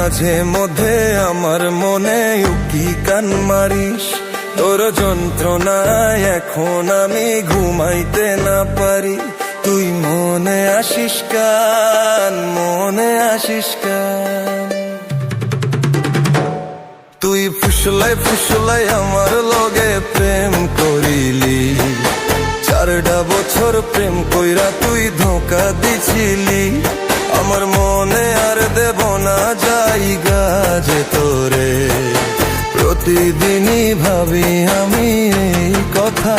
মাঝে মধ্যে আমার মনে উকি কান মারিস। তোর যন্ত্রণায় এখন আমি ঘুমাইতে না পারি। তুই মনে আসিস কান, মনে আসিস কান। তুই ফুসলাই ফুসলাই আমার লগে প্রেম করিলি। চারটা বছর প্রেম কইরা তুই ধোকা দিছিলি। প্রতিদিনই ভাবি আমি এই কথা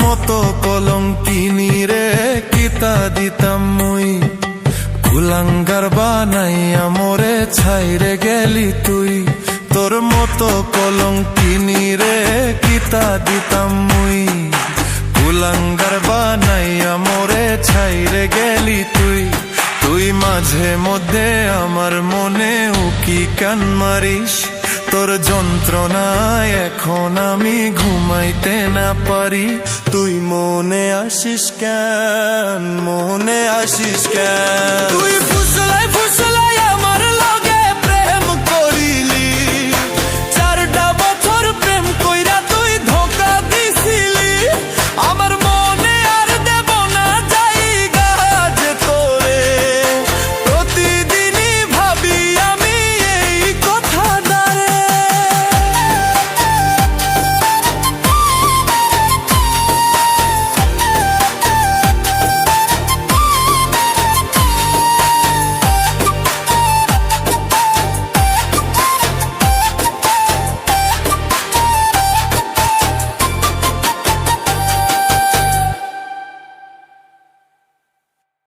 মতো কলম কিনি রে কিতা দিতাম মুই? কুলাঙ্গার বানাইয়া মোরে ছাইরে গেলি তুই। তোর মতো কলঙ্কিনি কিনি রে, কিতা দিতাম মুই। কুলাঙ্গার বানাইয়া মোরে ছাইরে গেলি তুই। তুই মাঝে মধ্যে আমার মনে উকি কান মারিস। তোর যন্ত্রণায় এখন আমি ঘুমাইতে না পারি। তুই মনে আসিস কেন? মনে আসিস কেন? তুই